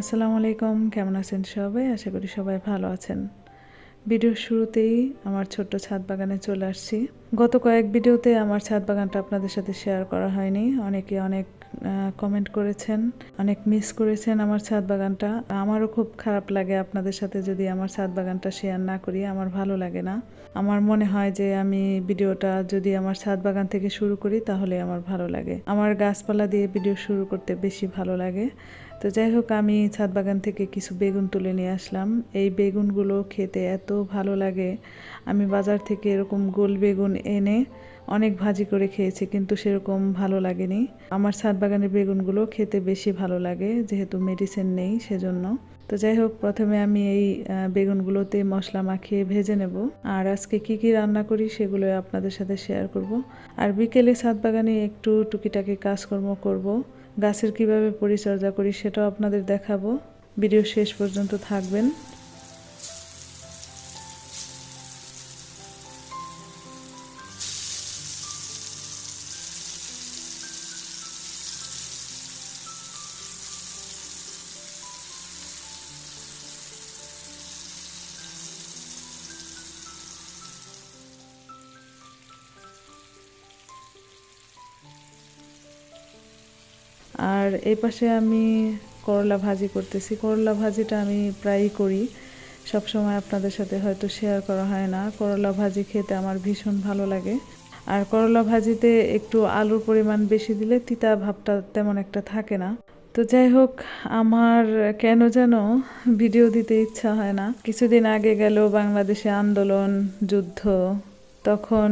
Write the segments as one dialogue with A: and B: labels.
A: আসসালামু আলাইকুম, কেমন আছেন সবাই? আশা করি সবাই ভালো আছেন। ভিডিওর শুরুতেই আমার ছোট্ট ছাদ বাগানে চলে আসছি। গত কয়েক ভিডিওতে আমার ছাদ বাগানটা আপনাদের সাথে শেয়ার করা হয়নি। অনেকে অনেক কমেন্ট করেছেন, অনেক মিস করেছেন আমার ছাদ বাগানটা। আমারও খুব খারাপ লাগে আপনাদের সাথে যদি আমার ছাদ বাগানটা শেয়ার না করি, আমার ভালো লাগে না। আমার মনে হয় যে আমি ভিডিওটা যদি আমার ছাদ বাগান থেকে শুরু করি, তাহলে আমার ভালো লাগে। আমার গাছপালা দিয়ে ভিডিও শুরু করতে বেশি ভালো লাগে। তো যাই হোক, আমি ছাদ বাগান থেকে কিছু বেগুন তুলে নিয়ে আসলাম। এই বেগুনগুলো খেতে এত ভালো লাগে। আমি বাজার থেকে এরকম গোল বেগুন এনে অনেক ভাজি করে খেয়েছি, কিন্তু সেরকম ভালো লাগেনি। আমার ছাদ বাগানের বেগুনগুলো খেতে বেশি ভালো লাগে, যেহেতু মেডিসিন নেই সেজন্য। তো যাই হোক, প্রথমে আমি এই বেগুনগুলোতে মশলা মাখিয়ে ভেজে নেব। আর আজকে কি কি রান্না করি সেগুলো আপনাদের সাথে শেয়ার করব। আর বিকেলে ছাদ বাগানে একটু টুকিটাকি কাজকর্ম করব। গাছের কীভাবে পরিচর্যা করি সেটাও আপনাদের দেখাবো। ভিডিও শেষ পর্যন্ত থাকবেন। আর এই পাশে আমি করলা ভাজি করতেছি। করলা ভাজিটা আমি প্রায়ই করি। সব সময় আপনাদের সাথে হয়তো শেয়ার করা হয় না। করলা ভাজি খেতে আমার ভীষণ ভালো লাগে। আর করলা ভাজিতে একটু আলুর পরিমাণ বেশি দিলে তিতা ভাবটা তেমন একটা থাকে না। তো যাই হোক, আমার কেন যেন ভিডিও দিতে ইচ্ছা হয় না। কিছুদিন আগে গেল বাংলাদেশে আন্দোলন, যুদ্ধ। তখন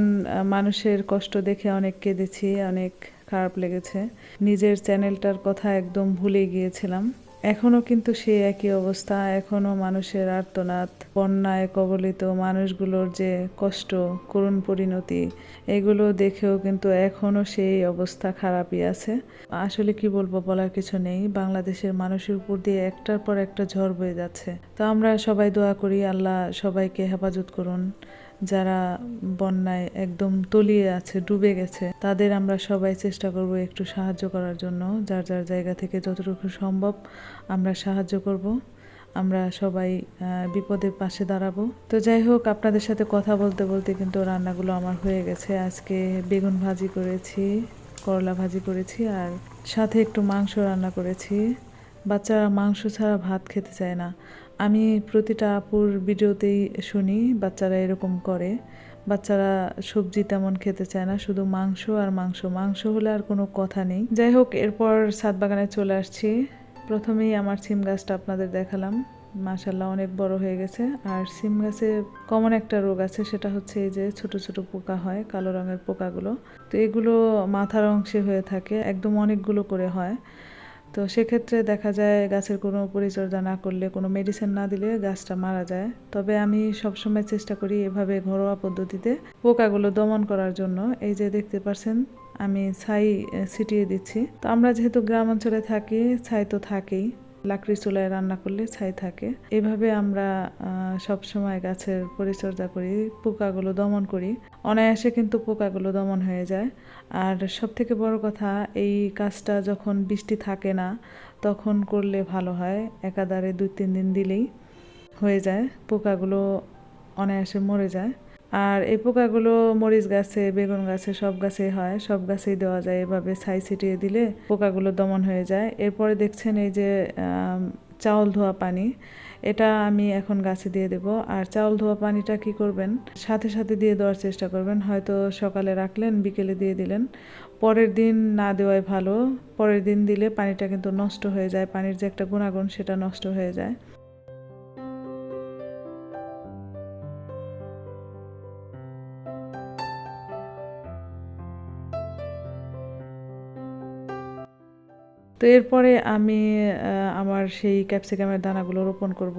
A: মানুষের কষ্ট দেখে অনেক কেঁদেছি, অনেক খারাপ লেগেছে। নিজের চ্যানেলটার কথা একদম ভুলে গিয়েছিলাম। এখনও কিন্তু সেই একই অবস্থা। এখনও মানুষের আর্তনাদ বন্যায় কবলিত মানুষগুলোর যে কষ্ট, করুণ পরিণতি, এগুলো দেখেও কিন্তু এখনও সেই অবস্থা খারাপই আছে। আসলে কি বলব বলার কিছু নেই। বাংলাদেশের মানুষের উপর দিয়ে একটার পর একটা ঝড় বয়ে যাচ্ছে। তো আমরা সবাই দোয়া করি আল্লাহ সবাইকে হেফাজত করুন। যারা বন্যায় একদম তলিয়ে আছে, ডুবে গেছে, তাদের আমরা সবাই চেষ্টা করব একটু সাহায্য করার জন্য। যার যার জায়গা থেকে যতটুকু সম্ভব আমরা সাহায্য করব। আমরা সবাই বিপদের পাশে দাঁড়াবো। তো যাই হোক, আপনাদের সাথে কথা বলতে বলতে কিন্তু রান্নাগুলো আমার হয়ে গেছে। আজকে বেগুন ভাজি করেছি, করলা ভাজি করেছি আর সাথে একটু মাংস রান্না করেছি। বাচ্চারা মাংস ছাড়া ভাত খেতে চায় না। আমি প্রতিটা আপুর ভিডিওতেই শুনি, বাচ্চারা এরকম করে। বাচ্চারা সবজি তেমন খেতে চায় না, শুধু মাংস আর মাংস। মাংস হলে আর কোনো কথা নেই। যাই হোক, এরপর ছাদ বাগানে চলে আসছি। প্রথমেই আমার সিম গাছটা আপনাদের দেখালাম। মাশাল্লাহ অনেক বড় হয়ে গেছে। আর সিম গাছে কমন একটা রোগ আছে, সেটা হচ্ছে এই যে ছোট ছোট পোকা হয়, কালো রঙের পোকাগুলো। তো এগুলো মাথার অংশে হয়ে থাকে, একদম অনেকগুলো করে হয়। তো সেক্ষেত্রে দেখা যায় গাছের কোনো পরিচর্যা না করলে, কোনো মেডিসিন না দিলে গাছটা মারা যায়। তবে আমি সবসময় চেষ্টা করি এভাবে ঘরোয়া পদ্ধতিতে পোকাগুলো দমন করার জন্য। এই যে দেখতে পাচ্ছেন আমি ছাই ছিটিয়ে দিচ্ছি। তো আমরা যেহেতু গ্রাম অঞ্চলে থাকি, ছাই তো থাকেই। লাকড়ি চুলায় রান্না করলে ছাই থাকে। এভাবে আমরা সব সময় গাছের পরিচর্যা করি, পোকাগুলো দমন করি। অনায়াসে কিন্তু পোকাগুলো দমন হয়ে যায়। আর সব থেকে বড় কথা, এই কাজটা যখন বৃষ্টি থাকে না, তখন করলে ভালো হয়। একাধারে দুই তিন দিন দিলেই হয়ে যায়। পোকাগুলো অনায়াসে মরে যায়। আর এই পোকাগুলো মরিচ গাছে, বেগুন গাছে, সব গাছেই হয়। সব গাছেই দেওয়া যায় এভাবে ছাই ছিটিয়ে দিলে পোকাগুলো দমন হয়ে যায়। এরপরে দেখছেন এই যে চাউল ধোয়া পানি। এটা আমি এখন গাছে দিয়ে দেব। আর চাউল ধোয়া পানিটা কি করবেন? সাথে সাথে দিয়ে দেওয়ার চেষ্টা করবেন। হয়তো সকালে রাখলেন, বিকেলে দিয়ে দিলেন। পরের দিন না দেওয়াই ভালো। পরের দিন দিলে পানিটা কিন্তু নষ্ট হয়ে যায়। পানির যে একটা গুণাগুণ, সেটা নষ্ট হয়ে যায়। তো এরপরে আমি আমার সেই ক্যাপসিকামের দানাগুলো রোপণ করব।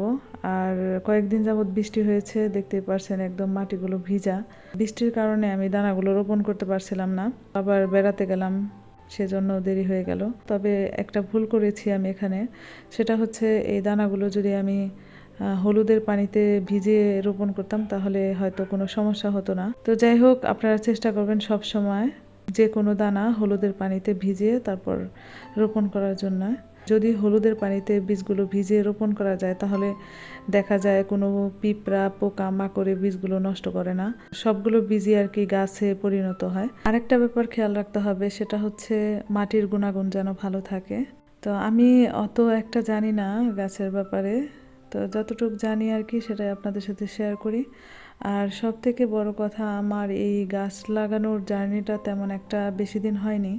A: আর কয়েকদিন যাবৎ বৃষ্টি হয়েছে, দেখতেই পারছেন একদম মাটিগুলো ভিজা। বৃষ্টির কারণে আমি দানাগুলো রোপণ করতে পারছিলাম না। আবার বেড়াতে গেলাম, সেজন্য দেরি হয়ে গেল। তবে একটা ভুল করেছি আমি এখানে। সেটা হচ্ছে এই দানাগুলো যদি আমি হলুদের পানিতে ভিজিয়ে রোপণ করতাম, তাহলে হয়তো কোনো সমস্যা হতো না। তো যাই হোক, আপনারা চেষ্টা করবেন সব সময়। যে কোনো দানা হলুদের পানিতে ভিজিয়ে তারপর রোপণ করার জন্য। যদি হলুদের পানিতে বীজগুলো ভিজিয়ে রোপণ করা যায়, তাহলে দেখা যায় কোনো পিঁপড়া পোকা মাকড়ে বীজগুলো নষ্ট করে না। সবগুলো বীজই আর কি গাছে পরিণত হয়। আরেকটা ব্যাপার খেয়াল রাখতে হবে, সেটা হচ্ছে মাটির গুণাগুণ যেন ভালো থাকে। তো আমি অত একটা জানি না গাছের ব্যাপারে। তো যতটুকু জানি আর কি, সেটাই আপনাদের সাথে শেয়ার করি। আর সব থেকে বড় কথা, আমার এই গাছ লাগানোর জার্নিটা তেমন একটা বেশি দিন হয়নি।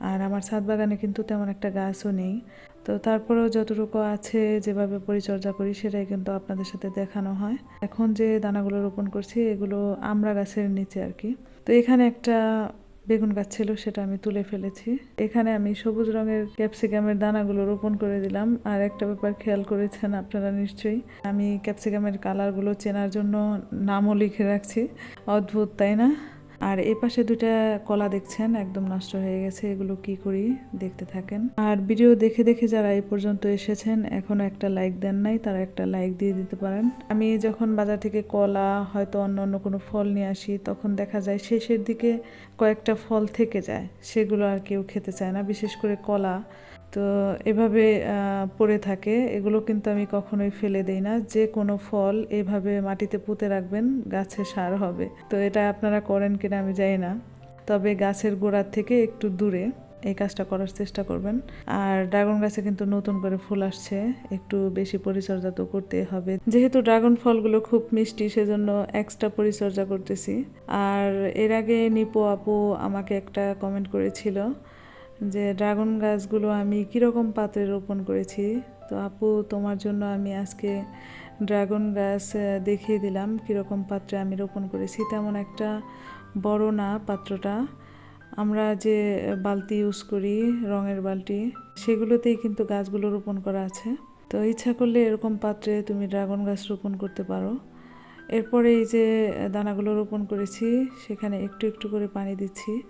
A: আর আমার ছাদ বাগানে কিন্তু তেমন একটা গাছও নেই। তো তারপরেও যতটুকু আছে, যেভাবে পরিচর্যা করি, সেটাই কিন্তু আপনাদের সাথে দেখানো হয়। এখন যে দানাগুলো রোপণ করছি, এগুলো আমরা গাছের নিচে আর কি। তো এখানে একটা বেগুন গাছ ছিল, সেটা আমি তুলে ফেলেছি। এখানে আমি সবুজ রঙের ক্যাপসিকামের দানাগুলো রোপণ করে দিলাম। আর একটা ব্যাপার খেয়াল করেছেন আপনারা নিশ্চয়ই, আমি ক্যাপসিকামের কালারগুলো চেনার জন্য নামও লিখে রাখছি। অদ্ভুত, তাই না? আর এই পাশে দুটা কলা দেখছেন, একদম নষ্ট হয়ে গেছে, এগুলো কি করি দেখতে থাকেন। আর ভিডিও দেখে দেখে যারা এই পর্যন্ত এসেছেন, এখনও একটা লাইক দেন নাই, তারা একটা লাইক দিয়ে দিতে পারেন। আমি যখন বাজার থেকে কলা, হয়তো অন্য অন্য কোনো ফল নিয়ে আসি, তখন দেখা যায় শেষের দিকে কয়েকটা ফল থেকে যায়, সেগুলো আর কেউ খেতে চায় না, বিশেষ করে কলা। তো এভাবে পড়ে থাকে। এগুলো কিন্তু আমি কখনোই ফেলে দেই না। যে কোনো ফল এভাবে মাটিতে পুঁতে রাখবেন, গাছে সার হবে। তো এটা আপনারা করেন কিনা আমি জানি না। তবে গাছের গোড়ার থেকে একটু দূরে এই কাজটা করার চেষ্টা করবেন। আর ড্রাগন গাছে কিন্তু নতুন করে ফুল আসছে। একটু বেশি পরিচর্যা তো করতে হবে। যেহেতু ড্রাগন ফলগুলো খুব মিষ্টি, সেজন্য এক্সট্রা পরিচর্যা করতেছি। আর এর আগে নিপো আপু আমাকে একটা কমেন্ট করেছিল যে ড্রাগন গাছগুলো আমি কীরকম পাত্রে রোপণ করেছি। তো আপু, তোমার জন্য আমি আজকে ড্রাগন গাছ দেখিয়ে দিলাম কীরকম পাত্রে আমি রোপণ করেছি। তেমন একটা বড় না পাত্রটা। আমরা যে বালতি ইউজ করি রঙের বালতি, সেগুলোতেই কিন্তু গাছগুলো রোপণ করা আছে। তো ইচ্ছা করলে এরকম পাত্রে তুমি ড্রাগন গাছ রোপণ করতে পারো। এরপরে এই যে দানাগুলো রোপণ করেছি, সেখানে একটু একটু করে পানি দিচ্ছি।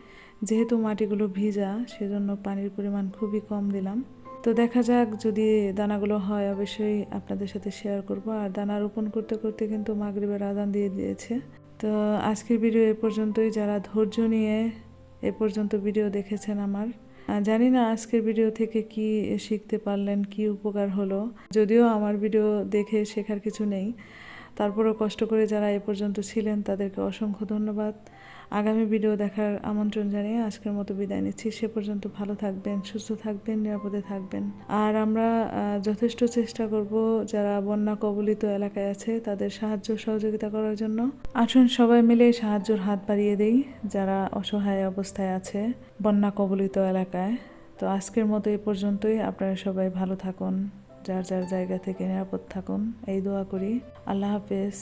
A: যেহেতু মাটিগুলো ভিজা, সেজন্য পানির পরিমাণ খুবই কম দিলাম। তো দেখা যাক যদি দানাগুলো হয়, অবশ্যই আপনাদের সাথে শেয়ার করব। আর দানা রোপণ করতে করতে কিন্তু মাগরিবের আদান দিয়ে দিয়েছে। তো আজকের ভিডিও এ পর্যন্তই। যারা ধৈর্য নিয়ে এ পর্যন্ত ভিডিও দেখেছেন আমার জানি না আজকের ভিডিও থেকে কি শিখতে পারলেন, কি উপকার হলো। যদিও আমার ভিডিও দেখে শেখার কিছু নেই। তারপরেও কষ্ট করে যারা এ পর্যন্ত ছিলেন, তাদেরকে অসংখ্য ধন্যবাদ। আগামী ভিডিও দেখার আমন্ত্রণ জানিয়ে আজকের মতো বিদায় নিচ্ছি। সে পর্যন্ত ভালো থাকবেন, সুস্থ থাকবেন, নিরাপদে থাকবেন। আর আমরা যথেষ্ট চেষ্টা করব যারা বন্যা কবলিত এলাকায় আছে, তাদের সাহায্য সহযোগিতা করার জন্য। আসুন সবাই মিলে সাহায্যের হাত বাড়িয়ে দেই, যারা অসহায় অবস্থায় আছে বন্যা কবলিত এলাকায়। তো আজকের মতো এ পর্যন্তই। আপনারা সবাই ভালো থাকুন। যার যার জায়গা থেকে নিরাপদ থাকুন এই দোয়া করি। আল্লাহ হাফেজ।